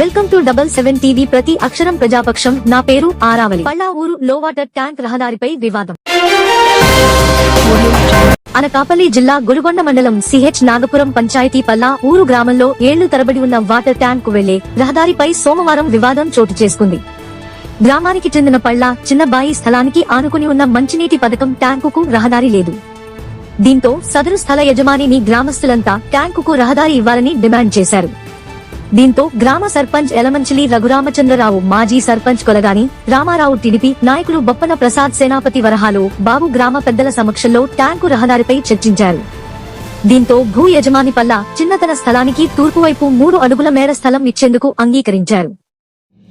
Welcome to double seven TV ప్రతి అక్షరం ప్రజాపక్షం. నా పేరు ఆరావలి పళ్ళా ఊరు లో వాటర్ ట్యాంక్ రహదారిపై వివాదం. అనకాపల్లి జిల్లా గురుగొండ మండలం సిహెచ్ నాగపురం పంచాయతీ పల్లా ఊరు గ్రామంలో ఏళ్ళు తరబడి ఉన్న వాటర్ ట్యాంక్ వెళ్ళే రహదారిపై సోమవారం వివాదం చోటు చేసుకుంది. గ్రామానికి చెందిన పళ్ళ చిన్నబాయి స్థలానికి ఆనుకుని ఉన్న మంచినీటి పథకం ట్యాంకుకు రహదారి లేదు. దీంతో సదరు స్థల యజమానిని గ్రామస్తులంతా ట్యాంకుకు రహదారి ఇవ్వాలని డిమాండ్ చేశారు. దీంతో గ్రామ సర్పంచ్ ఎలమంచిలి రఘురామచంద్రరావు మాజీ సర్పంచ్ కొలగాని రామారావు టీడీపీ నాయకులు బొప్పన ప్రసాద్ సేనాపతి వరహాలో బాబు గ్రామ పెద్దల సమక్షంలో ట్యాంకు రహదారిపై చర్చించారు. దీంతో భూ యజమాని పల్ల చిన్నతన స్థలానికి తూర్పువైపు మూడు అడుగుల మేర స్థలం ఇచ్చేందుకు అంగీకరించారు.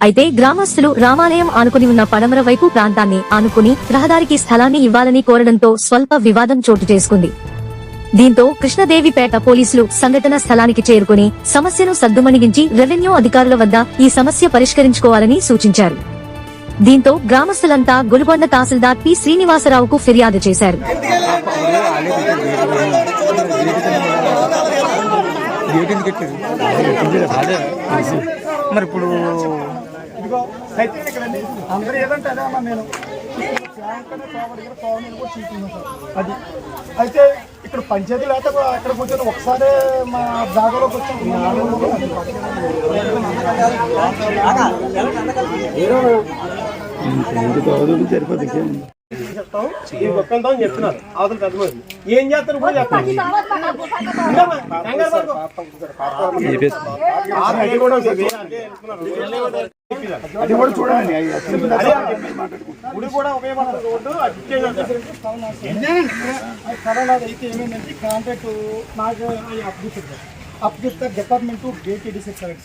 అయితే గ్రామస్తులు రామాలయం ఆనుకుని ఉన్న పడమర వైపు ప్రాంతాన్ని ఆనుకుని రహదారికి స్థలాన్ని ఇవ్వాలని కోరడంతో స్వల్ప వివాదం చోటు చేసుకుంది. దీంతో కృష్ణదేవిపేట పోలీసులు సంఘటన స్థలానికి చేరుకుని సమస్యను సద్దుమణిగించి రెవెన్యూ అధికారుల వద్ద ఈ సమస్య పరిష్కరించుకోవాలని సూచించారు. దీంతో గ్రామస్తులంతా గురుగొండ తహసీల్దార్ పి శ్రీనివాసరావుకు ఫిర్యాదు చేశారు. మరి ఇప్పుడు అందరూ ఏదంటే అదే నేను. అది. అయితే ఇక్కడ పంచాయతీ లేకపోతే అక్కడికి వచ్చాను. ఒకసారి మా జాగాలోకి సరిపోతుంది. చెప్తాం ఈ ఒప్పందం అని చెప్తున్నారు అవతల పెద్దమంది ఏం చేస్తారు కూడా చెప్తాను అది కూడా చూడండి గుడి కూడా ఉపయోగపడదు రోడ్డు కరోనా అయితే ఏమైందంటే కాంట్రాక్ట్ నాకు అప్గిస్తారు అప్గిస్తారు డిపార్ట్మెంట్ గేట్ సార్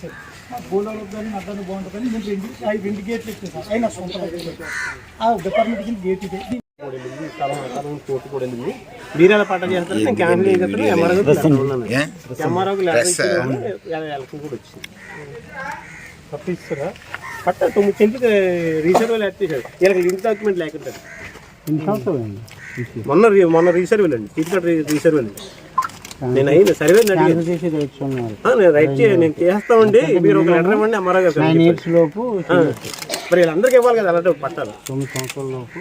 మా బోలోకి కానీ అర్థాన్ని బాగుంటుందని నేను రెండు రెండు గేట్లు ఇచ్చేసాను అయినా సొంత ఆ డిపార్ట్మెంట్ కింద గేట్ ఇదే బీరాల పాట చేస్తారు నేను క్యాన్సిల్ ఎంఆర్ఓకి ఎలక్షన్ కూడా వచ్చింది. తప్పిస్తారా? పట్ట తొమ్మిది సెంట్లు రీసర్వ్ ఎత్తేసాడు వీళ్ళకి లింక్ డాక్యుమెంట్ మొన్న రీ- మొన్న రీసర్వ్ అండి టికెట్ రీసర్వ్ అండి నేను అయిన సర్వే నేను రైట్ చే నేను చేస్తామండి మీరు ఒక లెటర్ ఇవ్వండి గారు ఆ. మరి వీళ్ళందరికీ ఇవ్వాలి కదా అలాంటి పట్టాలి? తొమ్మిది సంవత్సరాల లోపు